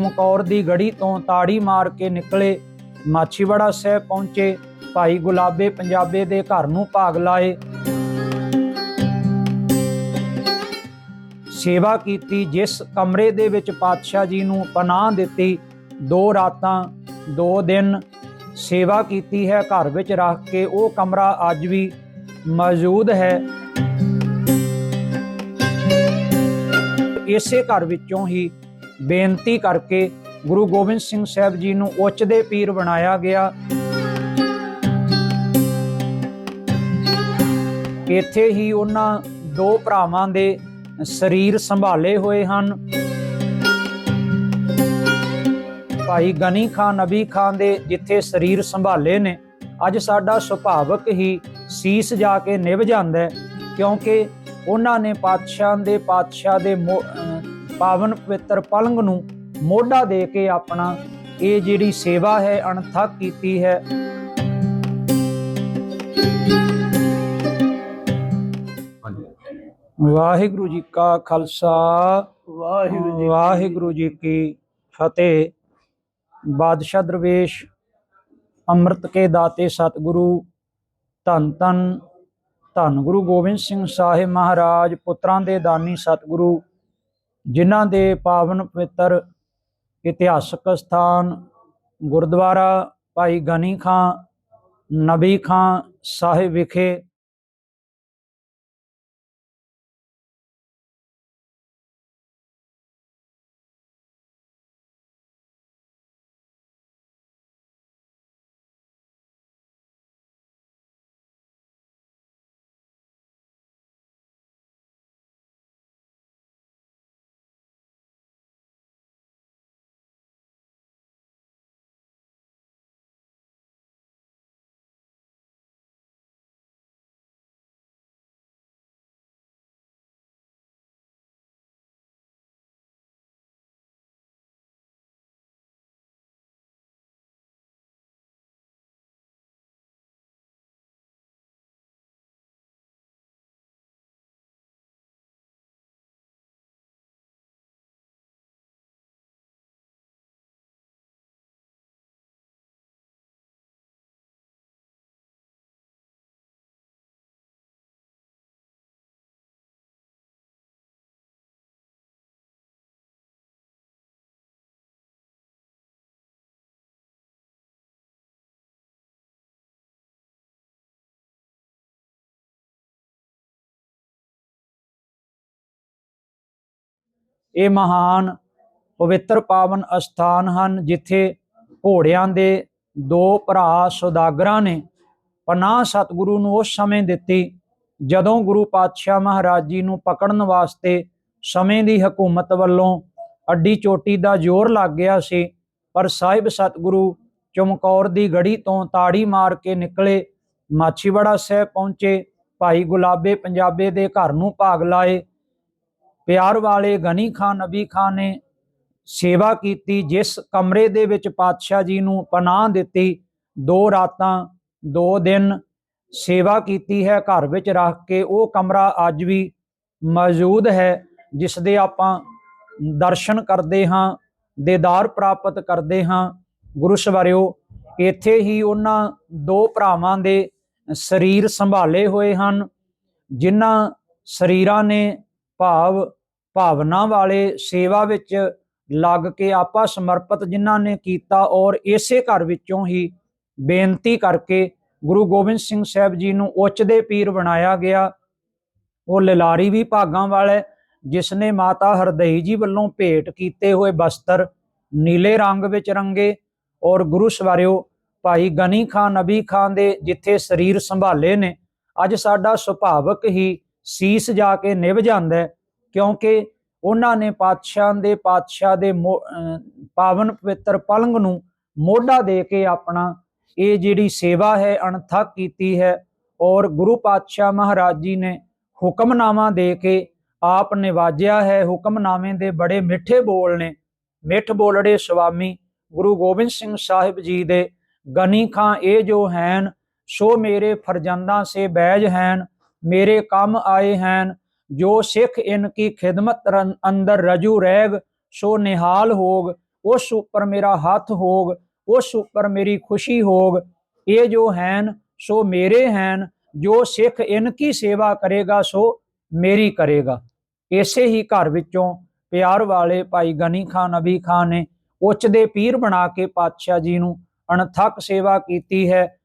ਚਮਕੌਰ ਦੀ ਗੜੀ ਤੋਂ ਤਾੜੀ ਮਾਰ ਕੇ ਨਿਕਲੇ। ਮਾਛੀਵਾੜਾ ਸਾਹਿਬ ਪਹੁੰਚੇ। ਭਾਈ ਗੁਲਾਬੇ ਪੰਜਾਬੇ ਦੇ ਘਰ ਨੂੰ ਭਾਗ ਲਾਏ। ਸੇਵਾ ਕੀਤੀ, ਜਿਸ ਕਮਰੇ ਦੇ ਵਿੱਚ ਪਾਤਸ਼ਾਹ ਜੀ ਨੂੰ ਪਨਾਹ ਦਿੱਤੀ। ਦੋ ਰਾਤਾਂ, ਦੋ ਦਿਨ ਸੇਵਾ ਕੀਤੀ ਹੈ। ਘਰ ਵਿੱਚ ਰੱਖ ਕੇ ਉਹ ਕਮਰਾ ਅੱਜ ਵੀ ਮੌਜੂਦ ਹੈ। ਇਸੇ ਘਰ ਵਿੱਚੋਂ ਹੀ ਬੇਨਤੀ ਕਰਕੇ ਗੁਰੂ ਗੋਬਿੰਦ ਸਿੰਘ ਸਾਹਿਬ ਜੀ ਨੂੰ ਉੱਚ ਦੇ ਪੀਰ ਬਣਾਇਆ ਗਿਆ। ਇੱਥੇ ਹੀ ਉਹਨਾਂ ਦੋ ਭਰਾਵਾਂ ਦੇ ਸਰੀਰ ਸੰਭਾਲੇ ਹੋਏ ਹਨ। ਭਾਈ ਗਨੀ ਖਾਨ ਨਬੀ ਖਾਨ ਦੇ ਜਿੱਥੇ ਸਰੀਰ ਸੰਭਾਲੇ ਨੇ, ਅੱਜ ਸਾਡਾ ਸੁਭਾਵਕ ਹੀ ਸੀਸ ਜਾ ਕੇ ਨਿਭ ਜਾਂਦਾ ਹੈ, ਕਿਉਂਕਿ ਉਹਨਾਂ ਨੇ ਪਾਤਸ਼ਾਹ ਦੇ ਪਾਤਸ਼ਾਹ ਦੇ ਪਾਵਨ ਪਵਿੱਤਰ ਪਲੰਗ ਨੂੰ ਮੋਢਾ ਦੇ ਕੇ ਆਪਣਾ ਇਹ ਜਿਹੜੀ ਸੇਵਾ ਹੈ ਅਣਥੱਕ ਕੀਤੀ ਹੈ। ਵਾਹਿਗੁਰੂ ਜੀ ਕਾ ਖਾਲਸਾ ਵਾਹਿਗੁਰੂ ਜੀ ਵਾਹਿਗੁਰੂ ਜੀ ਕੀ ਫਤਿਹ। ਬਾਦਸ਼ਾਹ ਦਰਵੇਸ਼ ਅੰਮ੍ਰਿਤ ਕੇ ਦਾਤੇ ਸਤਿਗੁਰੂ ਧੰਨ ਧੰਨ ਧੰਨ ਗੁਰੂ ਗੋਬਿੰਦ ਸਿੰਘ ਸਾਹਿਬ ਮਹਾਰਾਜ ਪੁੱਤਰਾਂ ਦੇ ਦਾਨੀ ਸਤਿਗੁਰੂ ਜਿਨ੍ਹਾਂ ਦੇ ਪਾਵਨ ਪਵਿੱਤਰ ਇਤਿਹਾਸਕ ਸਥਾਨ ਗੁਰਦੁਆਰਾ ਭਾਈ ਗਨੀ ਖਾਂ ਨਬੀ ਖਾਂ ਸਾਹਿਬ ਵਿਖੇ ਇਹ ਮਹਾਨ ਪਵਿੱਤਰ ਪਾਵਨ ਅਸਥਾਨ ਹਨ, ਜਿੱਥੇ ਘੋੜਿਆਂ ਦੇ ਦੋ ਭਰਾ ਸੁਦਾਗਰਾਂ ਨੇ ਪਨਾਹ ਸਤਿਗੁਰੂ ਨੂੰ ਉਸ ਸਮੇਂ ਦਿੱਤੀ, ਜਦੋਂ ਗੁਰੂ ਪਾਤਸ਼ਾਹ ਮਹਾਰਾਜ ਜੀ ਨੂੰ ਪਕੜਨ ਵਾਸਤੇ ਸਮੇਂ ਦੀ ਹਕੂਮਤ ਵੱਲੋਂ ਅੱਡੀ ਚੋਟੀ ਦਾ ਜ਼ੋਰ ਲੱਗ ਗਿਆ ਸੀ, ਪਰ ਸਾਹਿਬ ਸਤਿਗੁਰੂ ਚਮਕੌਰ ਦੀ ਗੜੀ ਤੋਂ ਤਾੜੀ ਮਾਰ ਕੇ ਨਿਕਲੇ, ਮਾਛੀਵਾੜਾ ਸਾਹਿਬ ਪਹੁੰਚੇ, ਭਾਈ ਗੁਲਾਬੇ ਪੰਜਾਬੇ ਦੇ ਘਰ ਨੂੰ ਭਾਗ ਲਾਏ ਪਿਆਰ ਵਾਲੇ ਗਨੀ ਖਾਨ, ਨਬੀ ਖਾਨ ਨੇ ਸੇਵਾ ਕੀਤੀ, ਜਿਸ ਕਮਰੇ ਦੇ ਵਿੱਚ ਪਾਤਸ਼ਾਹ ਜੀ ਨੂੰ ਪਨਾਹ ਦਿੱਤੀ। ਦੋ ਰਾਤਾਂ, ਦੋ ਦਿਨ ਸੇਵਾ ਕੀਤੀ ਹੈ, ਘਰ ਵਿੱਚ ਰੱਖ ਕੇ ਉਹ ਕਮਰਾ ਅੱਜ ਵੀ ਮੌਜੂਦ ਹੈ ਜਿਸ ਦੇ ਆਪਾਂ ਦਰਸ਼ਨ ਕਰਦੇ ਹਾਂ, ਦੇਦਾਰ ਪ੍ਰਾਪਤ ਕਰਦੇ ਹਾਂ। ਗੁਰੂ ਸਵਾਰਿਓ, ਇੱਥੇ ਹੀ ਉਹਨਾਂ ਦੋ ਭਰਾਵਾਂ ਦੇ ਸਰੀਰ ਸੰਭਾਲੇ ਹੋਏ ਹਨ, ਜਿਨ੍ਹਾਂ ਸਰੀਰਾਂ ਨੇ ਭਾਵ ਭਾਵਨਾ ਵਾਲੇ ਸੇਵਾ ਵਿੱਚ ਲੱਗ ਕੇ ਆਪਾ ਸਮਰਪਿਤ ਜਿਨ੍ਹਾਂ ਨੇ ਕੀਤਾ ਔਰ ਇਸੇ ਘਰ ਵਿੱਚੋਂ ਹੀ ਬੇਨਤੀ ਕਰਕੇ ਗੁਰੂ ਗੋਬਿੰਦ ਸਿੰਘ ਸਾਹਿਬ ਜੀ ਨੂੰ ਉੱਚ ਦੇ ਪੀਰ ਬਣਾਇਆ ਗਿਆ। ਉਹ ਲਿਲਾਰੀ ਵੀ ਭਾਗਾਂ ਵਾਲੇ ਜਿਸ ਨੇ ਮਾਤਾ ਹਰਦਈ ਜੀ ਵੱਲੋਂ ਭੇਟ ਕੀਤੇ ਹੋਏ ਬਸਤਰ ਨੀਲੇ ਰੰਗ ਵਿੱਚ ਰੰਗੇ ਔਰ ਗੁਰੂ ਸਵਾਰਿਓ, ਭਾਈ ਗਨੀ ਖਾਨ ਨਬੀ ਖਾਨ ਦੇ ਜਿੱਥੇ ਸਰੀਰ ਸੰਭਾਲੇ ਨੇ, ਅੱਜ ਸਾਡਾ ਸੁਭਾਵਕ ਹੀ ਸੀਸ ਜਾ ਕੇ ਨਿਭ ਜਾਂਦਾ ਹੈ। ਕਿਉਂਕਿ ਉਹਨਾਂ ਨੇ ਪਾਤਸ਼ਾਹ ਦੇ ਪਾਤਸ਼ਾਹ ਦੇ ਪਾਵਨ ਪਵਿੱਤਰ ਪਲੰਗ ਨੂੰ ਮੋਢਾ ਦੇ ਕੇ ਆਪਣਾ ਇਹ ਜਿਹੜੀ ਸੇਵਾ ਹੈ, ਅਣਥੱਕ ਕੀਤੀ ਹੈ ਔਰ ਗੁਰੂ ਪਾਤਸ਼ਾਹ ਮਹਾਰਾਜ ਜੀ ਨੇ ਹੁਕਮਨਾਮਾ ਦੇ ਕੇ ਆਪ ਨਿਵਾਜਿਆ ਹੈ। ਹੁਕਮਨਾਮੇ ਦੇ ਬੜੇ ਮਿੱਠੇ ਬੋਲ ਨੇ। ਮਿੱਠ ਬੋਲੜੇ ਸੁਆਮੀ ਗੁਰੂ ਗੋਬਿੰਦ ਸਿੰਘ ਸਾਹਿਬ ਜੀ ਦੇ ਗਨੀ ਖਾਂ ਇਹ ਜੋ ਹੈਨ, ਸੋ ਮੇਰੇ ਫਰਜ਼ੰਦਾਂ ਸੇ ਬੈਜ ਹੈਨ, ਮੇਰੇ ਕੰਮ ਆਏ ਹੈਨ ਜੋ ਸਿੱਖ ਇਨ ਕੀ ਖਿਦਮਤ ਅੰਦਰ ਰਜੂ ਰਹਿਗ, ਸੋ ਨਿਹਾਲ ਹੋਗ, ਉਸ ਉੱਪਰ ਮੇਰਾ ਹੱਥ ਹੋਗ, ਉਸ ਉੱਪਰ ਮੇਰੀ ਖੁਸ਼ੀ ਹੋਗ। ਇਹ ਜੋ ਹੈਨ, ਸੋ ਮੇਰੇ ਹੈਨ, ਜੋ ਸਿੱਖ ਇਨ ਕੀ ਸੇਵਾ ਕਰੇਗਾ, ਸੋ ਮੇਰੀ ਕਰੇਗਾ। ਇਸੇ ਹੀ ਘਰ ਵਿੱਚੋਂ ਪਿਆਰ ਵਾਲੇ ਭਾਈ ਗਨੀ ਖਾਨ ਅਬੀ ਖਾਨ ਨੇ ਉੱਚ ਦੇ ਪੀਰ ਬਣਾ ਕੇ ਪਾਤਸ਼ਾਹ ਜੀ ਨੂੰ ਅਣਥੱਕ ਸੇਵਾ ਕੀਤੀ ਹੈ।